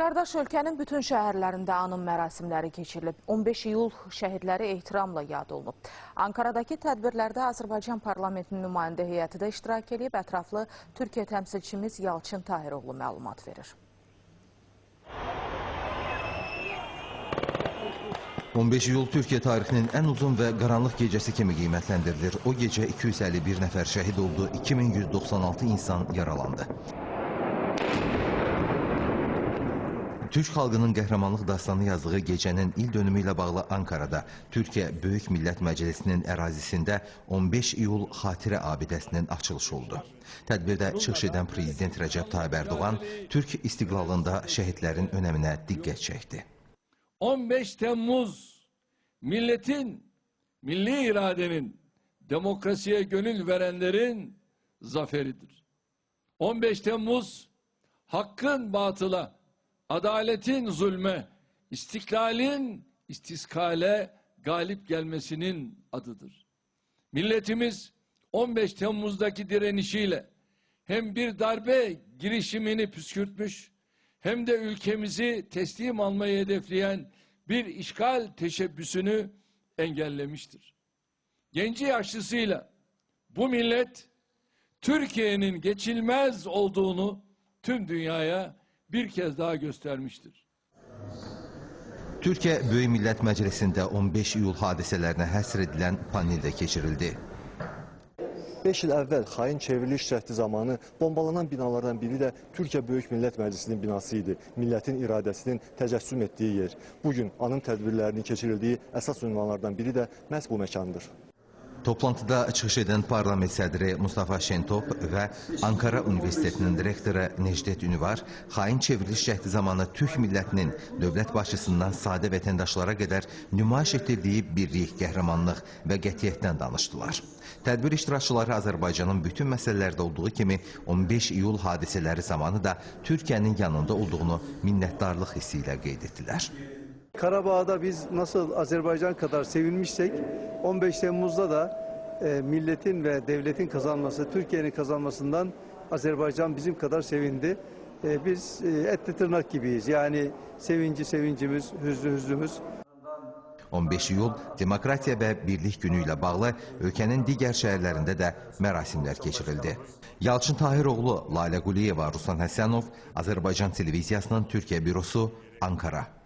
Qardaş ölkənin bütün şəhərlərində anım mərasimləri keçirilib. 15 iyul şəhidləri ehtiramla yad olunub. Ankaradakı tədbirlərdə Azərbaycan parlamentinin nümayəndə heyəti də iştirak edib. Ətraflı Türkiyə təmsilçimiz Yalçın Tahiroğlu məlumat verir. 15 iyul Türkiyə tarixinin ən uzun və qaranlıq gecəsi kimi qiymətləndirilir. O gecə 251 nəfər şəhid oldu, 2196 insan yaralandı. Türk xalqının qəhrəmanlıq dastanı yazdığı gecənin il dönümü ilə bağlı Ankarada Türkiyə Böyük Millət Məclisinin ərazisində 15 iyul xatirə abidəsinin açılışı oldu. Tədbirdə çıxış edən Prezident Rəcəb Tayyib Ərdoğan Türk istiqlalında şəhidlərin önəminə diqqət çəkdi. 15 Temmuz milletin, milli iradenin, demokrasiye gönül verenlerin zaferidir. 15 Temmuz hakkın batıla, adaletin zulme, istiklalin istiskale galip gelmesinin adıdır. Milletimiz 15 Temmuz'daki direnişiyle hem bir darbe girişimini püskürtmüş hem de ülkemizi teslim almayı hedefleyen bir işgal teşebbüsünü engellemiştir. Genci yaşlısıyla bu millet Türkiye'nin geçilmez olduğunu tüm dünyaya bir kez daha göstermiştir. Türkiyə Böyük Millət Məclisində 15 iyul hadisələrinə həsr edilən panel də keçirildi. 5 il əvvəl xain çevriliş cəhdi zamanı bombalanan binalardan biri də Türkiyə Böyük Millət Məclisinin binası idi. Millətin iradəsinin təcəssüm etdiyi yer. Bugün anım tədbirlərinin keçirildiyi əsas ünvanlardan biri də məhz bu məkandır. Toplantıda çıxış edən parlament sədri Mustafa Şentop və Ankara Universitetinin rektoru Necdet Ünvar xain çevriliş cəhdi zamanı Türk millətinin dövlət başçısından sadə vətəndaşlara qədər nümayiş etdirdiyi birlik, qəhrəmanlıq və qətiyyətdən danışdılar. Tədbir iştirakçıları Azərbaycanın bütün məsələlərdə olduğu kimi 15 iyul hadisələri zamanı da Türkiyənin yanında olduğunu minnətdarlıq hissi ilə qeyd etdilər. Karabağ'da biz nasıl Azerbaycan kadar sevinmişsek 15 Temmuz'da da e, milletin ve devletin kazanması, Türkiye'nin kazanmasından Azerbaycan bizim kadar sevindi. E, biz e, etli tırnak gibiyiz. Yani sevinci sevincimiz, hüznü hüznümüz. 15 iyul Demokratiya və Birlik Günü ilə bağlı ölkənin digər şəhərlərində də mərasimlər keçirildi. Yalçın Tahiroğlu, Lalə Quliyeva, Ruslan Həsənov, Azərbaycan televiziyasının Türkiyə bürosu, Ankara.